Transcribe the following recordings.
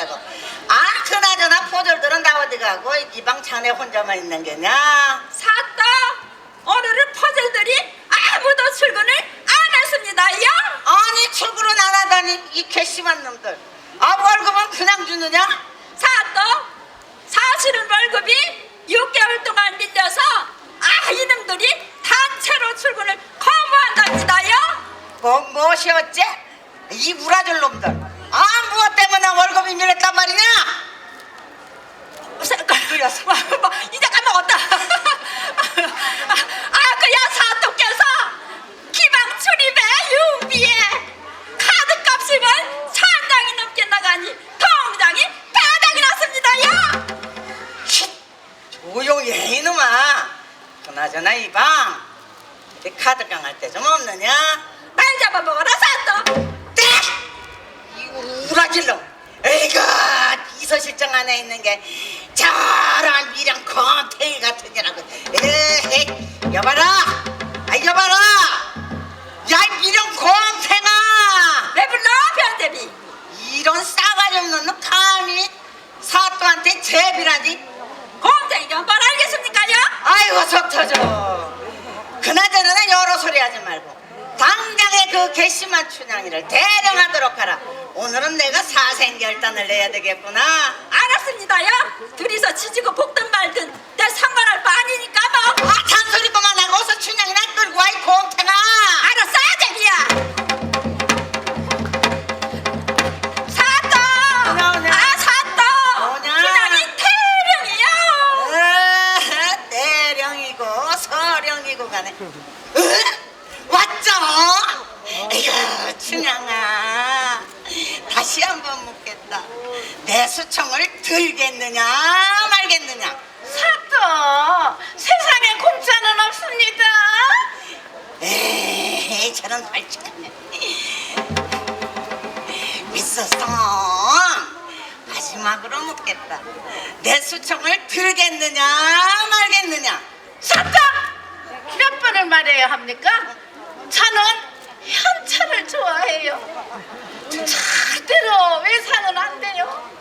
같은지라고. 아 그나저나 포졸들은 다 어디 가고? 이방 자네 혼자만 있는 게냐? 사또 오늘은 퍼즐들이 아무도 출근을 안 했습니다요. 아니 출근은 안 하다니 이 괘씸한 놈들. 아 월급은 그냥 주느냐? 사또 사실은 월급이 6개월 동안 밀려서 아 이놈들이 단체로 출근을 거부한답니다요. 뭐 무엇이 어째 이 우라질 놈들 때문에 월급이 밀렸단 말이냐 그래서. 뭐, 이제 까먹었다. 아 그야 사또께서 기방 출입에 유비에 카드 값이면 천 장이 넘게 나가니 통장이 바닥이 났습니다요. 조용히 해 이놈아 그나저나 이방 이 카드 깡할 때 좀 없느냐 말 잡아먹어라 우라질놈 에이구 이서실장 안에 있는 게 저런 미련 곰탱이 같은 게라고. 에이 여봐라. 아 여봐라. 야이 미련 곰탱아 왜 불러 변대비? 이런 싸가지 없는 놈 감히 사또한테 제비라니? 공장이 좀뭘 알겠습니까요? 아이고 속 터져. 그나저나 여러 소리 하지 말고 당장에 그 괘씸한 춘향이를 대령하도록 하라 오늘은 내가 사생결단을 내야 되겠구나 말해야 합니까? 저는 현찰을 좋아해요. 절대로 외상은 안 돼요.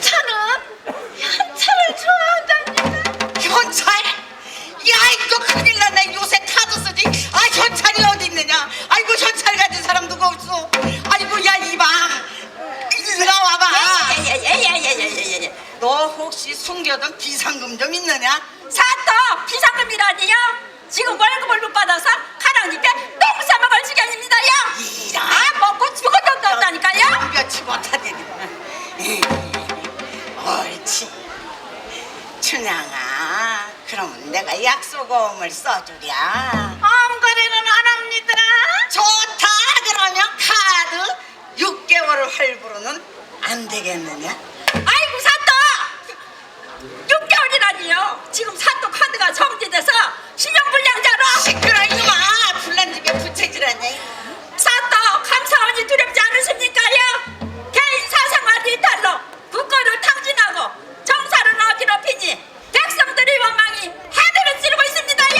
저는 현찰을 좋아한답니다. 현찰? 야 이거 큰일 났네 요새 카드 쓰지 아 현찰이 어디 있느냐 아이고 현찰 가진 사람 누가 없어 아이고 야 이방 이리 와봐 예예예예예예예. 너 혹시 숨겨둔 비상금 좀 있느냐 사또 비상금이라니요. 지금 월급을 못 받아서 가랑잎에 똥 싸먹을 지경입니다요. 이런. 아 먹고 죽어도 없다니까요. 몇치 못하더니 옳지 춘향아 그럼 내가 약속음을 써주랴 아무 거래는 안 합니다. 좋다 그러면 카드 6개월 할부로는 안 되겠느냐 아이고 사또 6개월이라니요. 지금 사 부채질하냐 사또 감사원이 두렵지 않으십니까요? 개인 사생활 이탈로 국가를 탕진하고 정사를 어지럽히니 백성들의 원망이 하늘을 찌르고 있습니다요.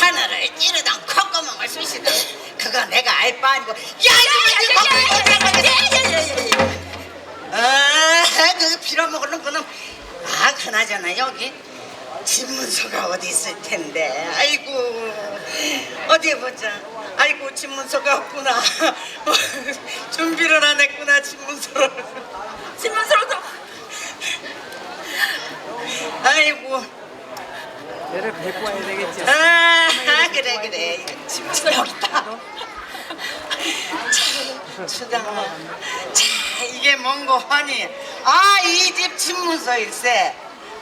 하늘을 찌르던 콧구멍을 쑤시던 그거 내가 알 바 아니고 야 이거 예예예예예예. 아그 빌어먹으는 그놈 아 그나저나 여기 집문서가 어디 있을 텐데 아이고 어디 보자 아이고 집문서가 없구나. 준비를 안 했구나 집문서를. 신문서로도 아이고. 얘를 뵙고 와야 되겠지. 아 그래 그래. 집문서 여기 있다 수장아. 자 이게 뭔고 하니? 아 이 집 집문서 일세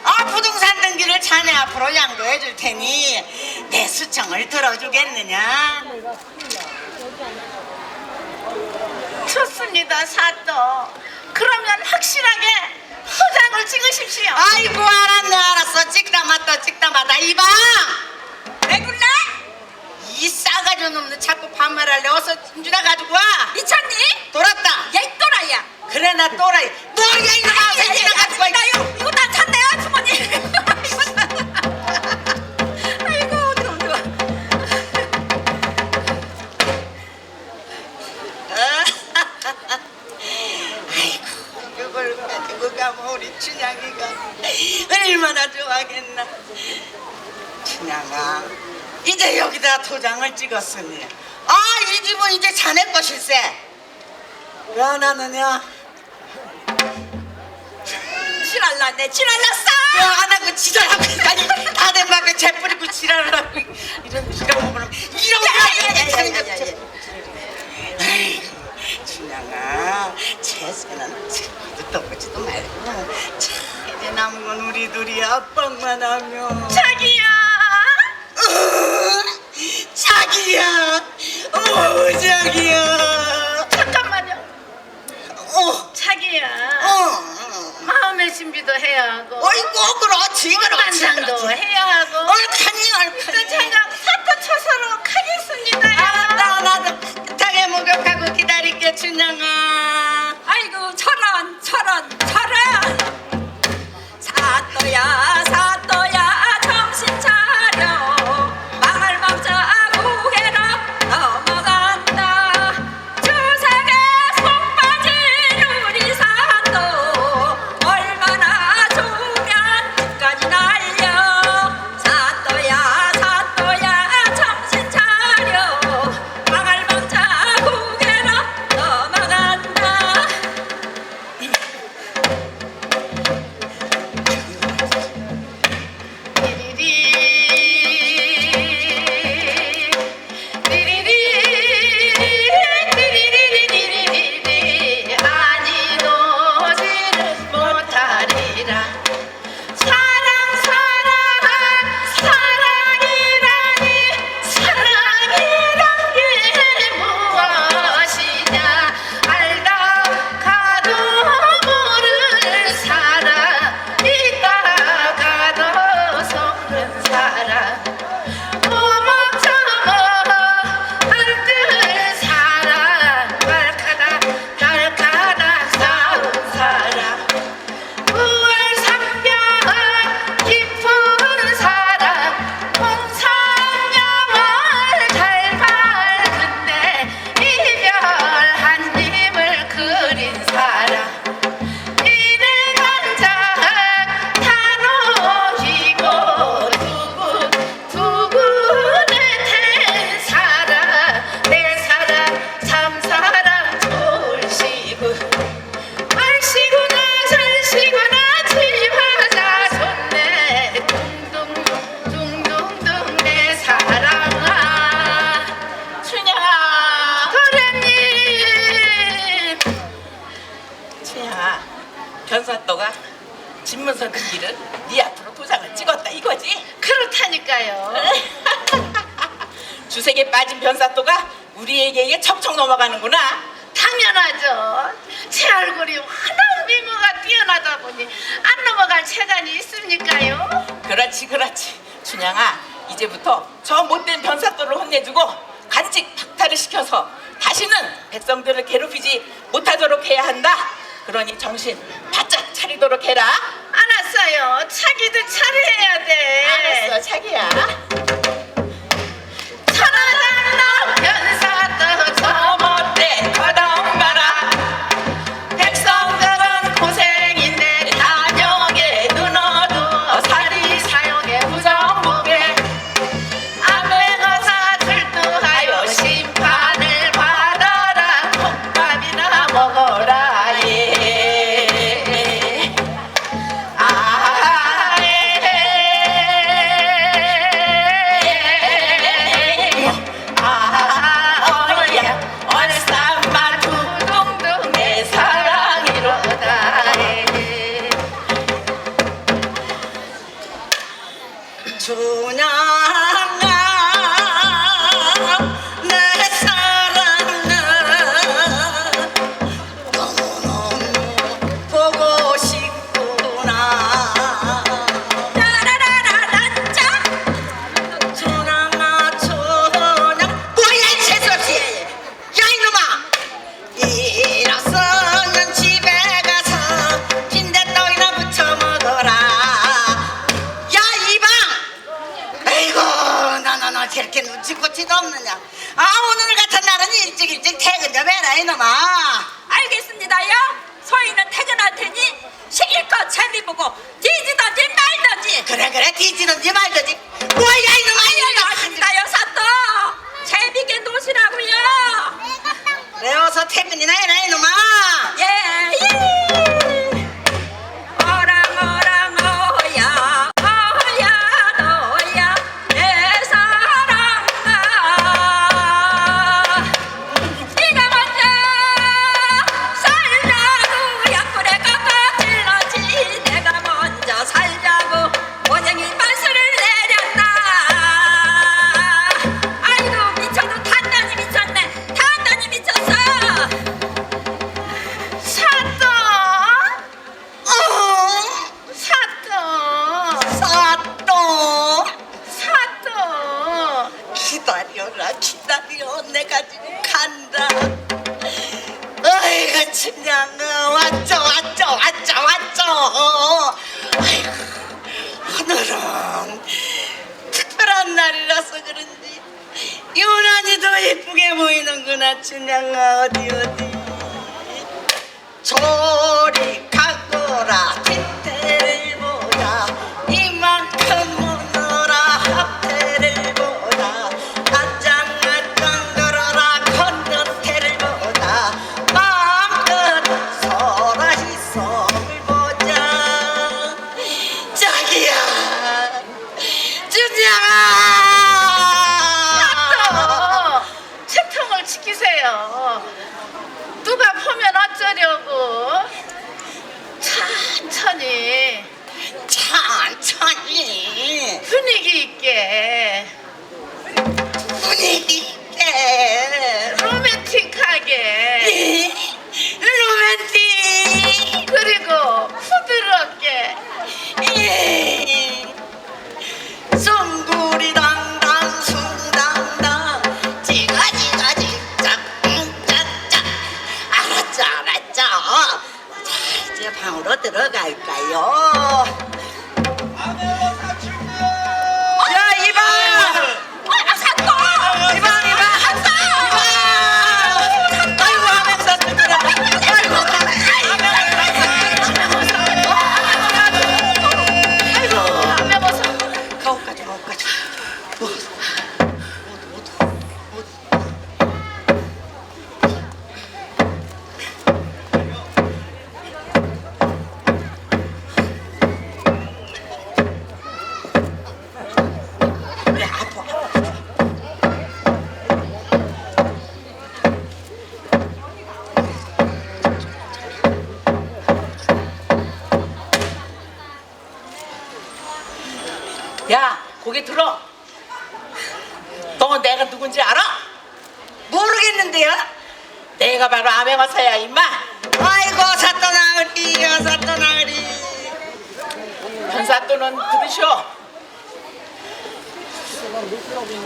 아 부동산 등기를 자네 앞으로 양도해 줄 테니 내 수청을 들어주겠느냐 좋습니다, 사또. 그러면 확실하게 포장을 찍으십시오. 아이고 알았네 알았어 찍다 맞다 찍다 맞다 이방 왜 불러? 이 싸가지 없는 자꾸 반말할래 어서 진주나 가지고 와 미쳤니? 돌았다 야이 또라이야. 그래 나 또라이 뭐야 이놈아 진주나 가지고 와. 이거 다 춘향이가 얼마나 좋아하겠나. 춘향아 이제 여기다 도장을 찍었으니. 아 이 집은 이제 자네 것일세. 왜 안 하느냐? 지랄났네 지랄났어! 왜 안 하고 지랄하고 아니 다된 밥에 재 뿌리고 지랄을 하고 이런 이런 거는 이런 야야야야야야야. 아이고 춘향아. 재수는 참도 보지도 말고. 참 이제 남은 건 우리 둘이 아빠만 하면. 자기야! 어, 자기야! 어 자기야! 잠깐만요. 어. 자기야. 어. 마음의 준비도 해야 하고. 어이구 그렇지 그렇지 만장도 그렇지. 해야 하고. 일단 얼카니 제가 사또 쳐서로 가겠습니다요 알았다 나도 따뜻하게 목욕하고 기다릴게 춘향아. 아이고 저런 저런 사또야 사또야 우리에게 척척 넘어가는구나. 당연하죠. 제 얼굴이 워낙 미모가 뛰어나다 보니 안 넘어갈 체간이 있습니까요? 그렇지 그렇지. 춘향아 이제부터 저 못된 변사또를 혼내주고 간직 박탈을 시켜서 다시는 백성들을 괴롭히지 못하도록 해야 한다. 그러니 정신 바짝 차리도록 해라. 알았어요. 차기도 차려야 돼. 알았어 자기야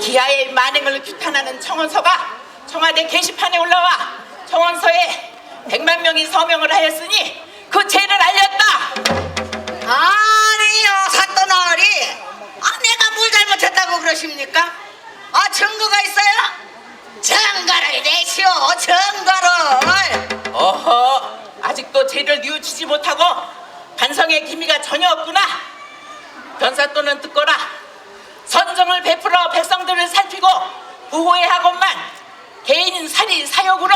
기아의 만행을 규탄하는 청원서가 청와대 게시판에 올라와 청원서에 100만 명이 서명을 하였으니 그 죄를 알렸다. 아니요 사또나으리. 아 내가 뭘 잘못했다고 그러십니까? 아 증거가 있어요? 증거를 내시오 증거를. 어허 아직도 죄를 뉘우치지 못하고 반성의 기미가 전혀 없구나. 변사 또는 듣거라 선정을 베풀어 백성들을 살피고 부호의 학원만 개인 살인 사욕으로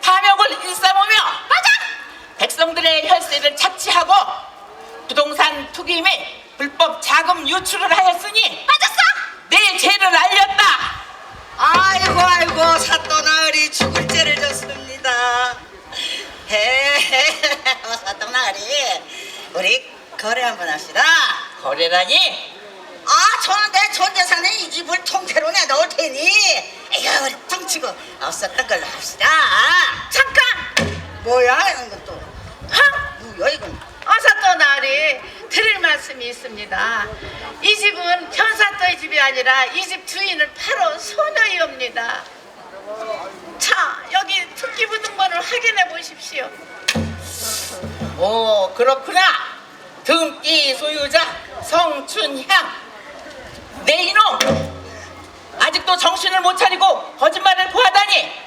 탐욕을 일삼으며 맞아! 백성들의 혈세를 착취하고 부동산 투기 및 불법 자금 유출을 하였으니 맞았어! 내 죄를 알렸다! 아이고 아이고 사또 나으리 죽을 죄를 졌습니다. 헤헤헤 사또 나으리 우리 거래 한번 합시다. 거래라니? 아 저는 내 전재산에 이 집을 통째로 내놓을 테니. 이거 우리 퉁치고 없었던 걸로 합시다. 잠깐! 뭐야 이건 또 하? 뭐야 이건. 어사또 나으리. 드릴 말씀이 있습니다. 이 집은 현사또의 집이 아니라 이 집 주인은 바로 소녀이옵니다. 자 여기 특기 부등본을 확인해 보십시오. 오 그렇구나. 등기 소유자 성춘향 내 이놈! 아직도 정신을 못 차리고 거짓말을 구하다니!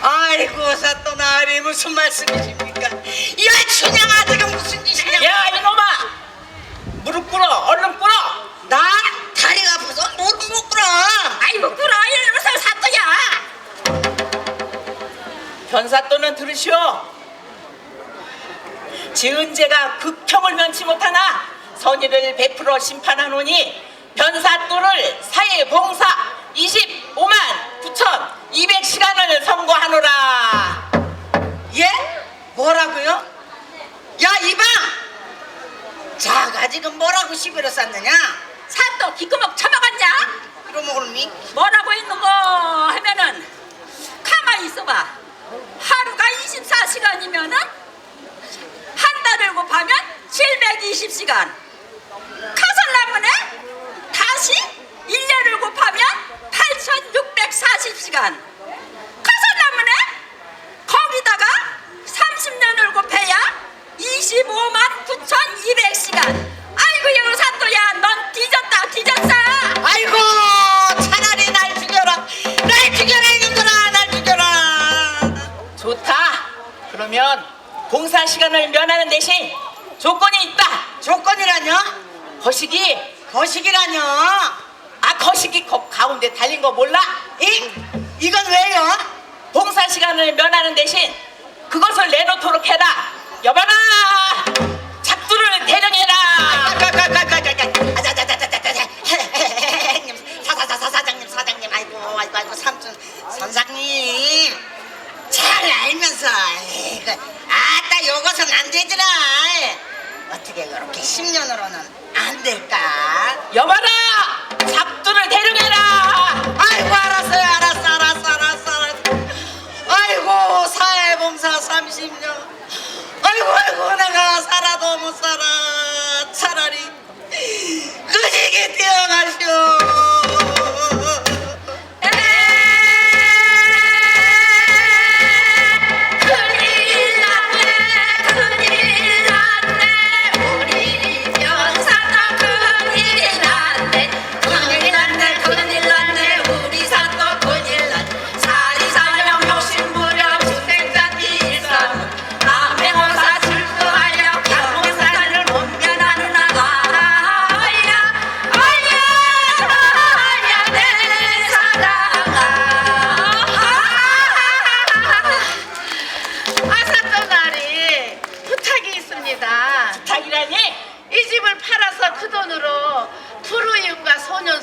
아이고 사또나으리 무슨 말씀이십니까? 야 춘향아 지금 무슨 짓이냐? 야 이놈아! 무릎 꿇어 얼른 꿇어! 나? 다리가 아파서 무릎 못 꿇어. 아이고 꿇어. 이러면서 사또야. 변사또는 들으시오. 지은 죄가 극형을 면치 못하나 선의를 베풀어 심판하노니 변사또를 사회 봉사 25만 9천 200시간을 선고하노라 예? 뭐라고요? 야 이방! 자가 지금 뭐라고 시비를 쌌느냐? 사또 기꺼먹 처먹었냐 그럼이 뭐라고 있는 거 하면은 가만히 있어봐 하루가 24시간이면은 한 달을 곱하면 720시간 카살라문에 다시 1년을 곱하면 8640시간. 카살라문에 거기다가 30년을 곱해야 25만 9200시간. 아이고 여우 사또야 넌 뒤졌다 뒤졌어. 아이고 차라리 날 죽여라. 날 죽여라 이놈들아 날 죽여라. 좋다. 그러면 봉사 시간을 면하는 대신 조건이 있다. 조건이라뇨? 거시기 거식이라뇨? 아 거시기 거 가운데 달린 거 몰라? 이? 이건 왜요? 봉사 시간을 면하는 대신 그것을 내놓도록 해라 여봐라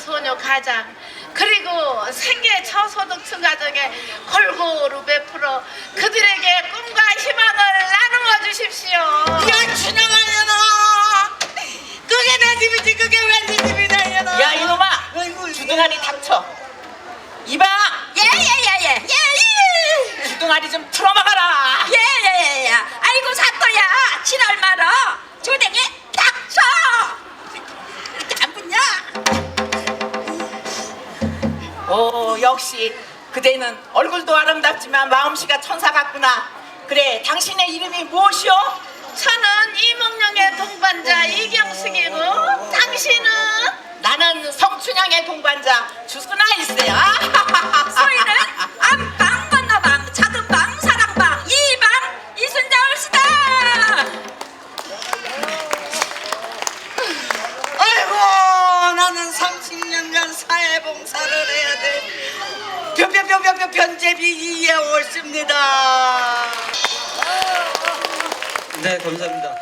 소녀 가장 그리고 생계 저소득층 가정에 골고루 베풀어 그들에게 꿈과 희망을 나누어 주십시오. 야 춘영아 얘너. 그게 내 집이지 그게 왜 네 집이냐 얘너. 야 이놈아. 아이고, 주둥아리 닥쳐. 이봐. 예예예예. 예예. 주둥아리 좀 풀어먹어라. 예예예예. 아이고 사또야. 지랄 말어. 조댕이 오 역시. 그대는 얼굴도 아름답지만 마음씨가 천사 같구나. 그래 당신의 이름이 무엇이오? 저는 이몽룡의 동반자 이경숙이고 당신은? 나는 성춘향의 동반자 주순아 일세야 감사합니다.